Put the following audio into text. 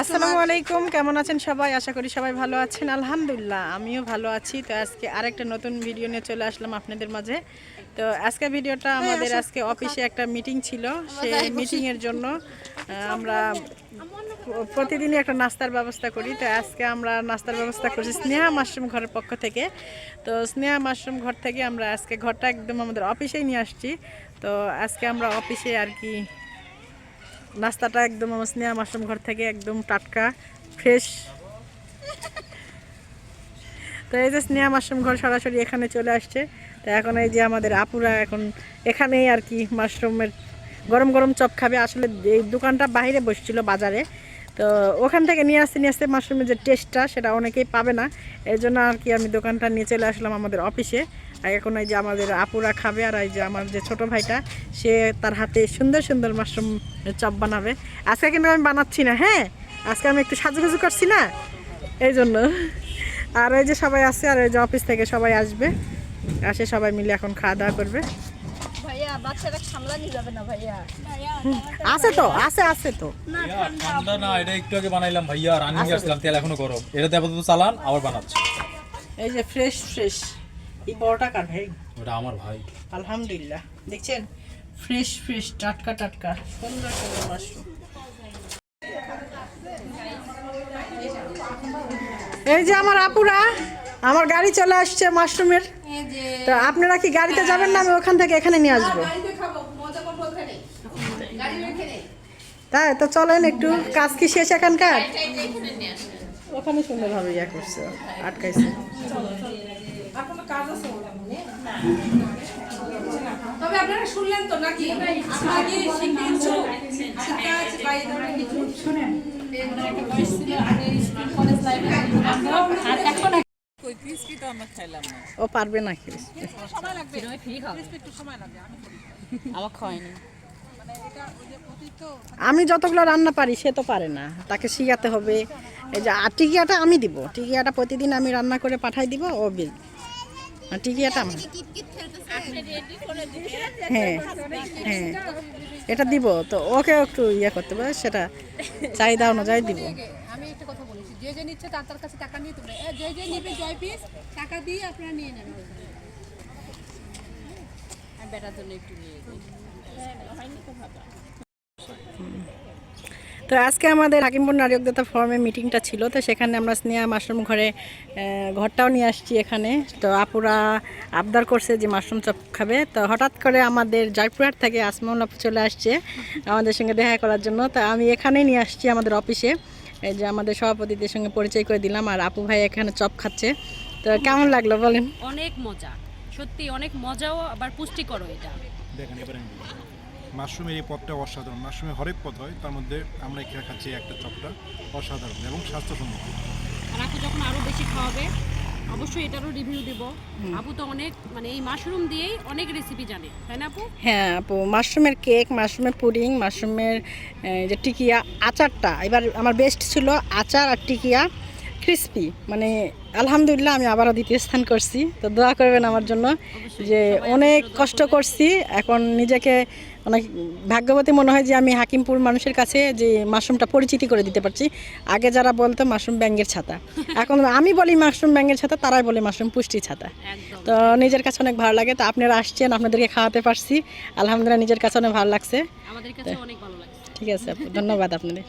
আসসালামু আলাইকুম কেমন আছেন সবাই? আশা করি সবাই ভালো আছেন। আলহামদুলিল্লাহ আমিও ভালো আছি। তো আজকে আরেকটা নতুন ভিডিও নিয়ে চলে আসলাম আপনাদের মাঝে। তো আজকে ভিডিওটা আমাদের আজকে অফিসে একটা মিটিং ছিল। সেই মিটিং এর জন্য আমরা প্রতিদিনই একটা নাস্তার ব্যবস্থা করি। তো আজকে আমরা নাস্তার ব্যবস্থা করছি স্নেহা মাশরুম ঘরের পক্ষ থেকে। তো স্নেহা মাশরুম ঘর থেকে আমরা আজকে ঘরটা একদম আমাদের অফিসেই নিয়ে আসছি। তো আজকে আমরা অফিসে আর কি নাস্তাটা একদম আমার স্নেহা মাশরুম ঘর থেকে একদম টাটকা ফ্রেশ তো এই যে স্নেহা মাশরুম ঘর সরাসরি এখানে চলে আসছে। তো এখন এই যে আমাদের আপুরা এখন এখানেই আর কি মাশরুমের গরম গরম চপ খাবে। আসলে এই দোকানটা বাইরে বসছিল বাজারে। তো ওখান থেকে নিয়ে আসতে নিয়ে আসতে মাশরুমের যে টেস্টটা সেটা অনেকেই পাবে না। এই জন্য আর কি আমি দোকানটা নিয়ে চলে আসলাম আমাদের অফিসে আর এখন এই যে আমাদের আপুরা খাবে আর এই যে আমার যে ছোট ভাইটা, সে তার হাতে সুন্দর সুন্দর মাশরুম চপ বানাবে। আজকে কিন্তু আমি বানাচ্ছি না হ্যাঁ? আজকে আমি একটু সাজুগুজু করছি না? এই জন্য আর এই যে সবাই আসছে আর এই যে অফিস থেকে সবাই আসবে। আসে সবাই মিলে এখন খাওয়া দাওয়া করবে। ভাইয়া বাচ্চাটা সামলানি যাবে না ভাইয়া? আছে তো আছে আছে তো। ঠান্ডা না এটা একটু আগে বানাইলাম ভাইয়া রানিং আসলাম তেল এখনও গরম। এটাতে আপাতত চালান আবার বানাচ্ছি। এই যে ফ্রেশ ফ্রেশ এই বড়টা কার ভাই? ওটা আমার ভাই। আলহামদুলিল্লাহ। দেখছেন? ফ্রেশ ফ্রেশ টাটকা টাটকা। সুন্দর সুন্দর মাশরুম। এই যে আমার আপুরা। আমার গাড়ি চলে আসছে মাশরুমের। তো আপনারা কি গাড়িতে যাবেন না আমি ওখান থেকে এখানে নিয়ে আসব? তাই তো চলেন একটু কাজ কি শেষ এখানকার? ওখানে সুন্দরভাবে ইয়া করছে আটকাইছে। তবে আপনারা শুনলেন তো নাকি? আগে শিক্ষা আছে বাইরে ধরে কিছু শুনেন ও পারবে না কি আমি যতগুলো রান্না পারি সে তো পারে না। তাকে শিখাতে হবে। এই যে আর টিকিয়াটা আমি দিব। টিকিয়াটা প্রতিদিন আমি রান্না করে পাঠাই দিব ও বিল। টিকিয়াটা আমার। হ্যাঁ হ্যাঁ। এটা দিব। তো ওকে একটু ইয়ে করতে হবে সেটা চাহিদা অনুযায়ী দিব। আমি একটা কথা বলেছি যে যে নিচ্ছে তার তার কাছে টাকা নিয়ে তোমরা যে যে নিবে জয় পিস টাকা দিয়ে আপনারা নিয়ে নেন। তো আজকে আমাদের হাকিমপুর নারীকদাতা ফর্মে মিটিংটা ছিল তো সেখানে আমরা স্নেহা মাশরুম ঘরে ঘরটাও নিয়ে আসছি এখানে। তো আপুরা আবদার করছে যে মাশরুম চপ খাবে। তো হঠাৎ করে আমাদের জয়পুরহাট থেকে আসমাউল আপু চলে আসছে আমাদের সঙ্গে দেখা করার জন্য। তো আমি এখানেই নিয়ে আসছি আমাদের অফিসে এই যে আমাদের সভাপতিদের সঙ্গে পরিচয় করে দিলাম আর আপু ভাই এখানে চপ খাচ্ছে। তো কেমন লাগল বলেন? অনেক মজা। সত্যি অনেক মজাও আবার পুষ্টিকর এটা। দেখেন এবারে মাশরুমের এই পদটা অসাধারণ। মাশরুমের হরেক পথ হয় তার মধ্যে আমরা এখানে খাচ্ছি একটা চপটা অসাধারণ এবং স্বাস্থ্যসম্মত। আর আপু যখন আরও বেশি খাওয়াবে অবশ্যই এটারও রিভিউ দেব। আপু তো অনেক মানে এই মাশরুম দিয়েই অনেক রেসিপি জানে তাই না আপু? হ্যাঁ আপু মাশরুমের কেক মাশরুমের পুডিং মাশরুমের যে টিকিয়া আচারটা এবার আমার বেস্ট ছিল আচার আর টিকিয়া ক্রিস্পি মানে আলহামদুলিল্লাহ আমি আবারও দ্বিতীয় স্থান করছি। তো দোয়া করবেন আমার জন্য যে অনেক কষ্ট করছি। এখন নিজেকে অনেক ভাগ্যবতী মনে হয় যে আমি হাকিমপুর মানুষের কাছে যে মাশরুমটা পরিচিতি করে দিতে পারছি। আগে যারা বলতো মাশরুম ব্যাঙ্গের ছাতা। এখন আমি বলি মাশরুম ব্যাঙ্গের ছাতা তারাই বলে মাশরুম পুষ্টি ছাতা। তো নিজের কাছে অনেক ভালো লাগে। তো আপনারা আসছেন আপনাদেরকে খাওয়াতে পারছি। আলহামদুলিল্লাহ নিজের কাছে অনেক ভালো লাগছে। আমাদের কাছে অনেক ভালো লাগছে। ঠিক আছে ধন্যবাদ আপনাদের।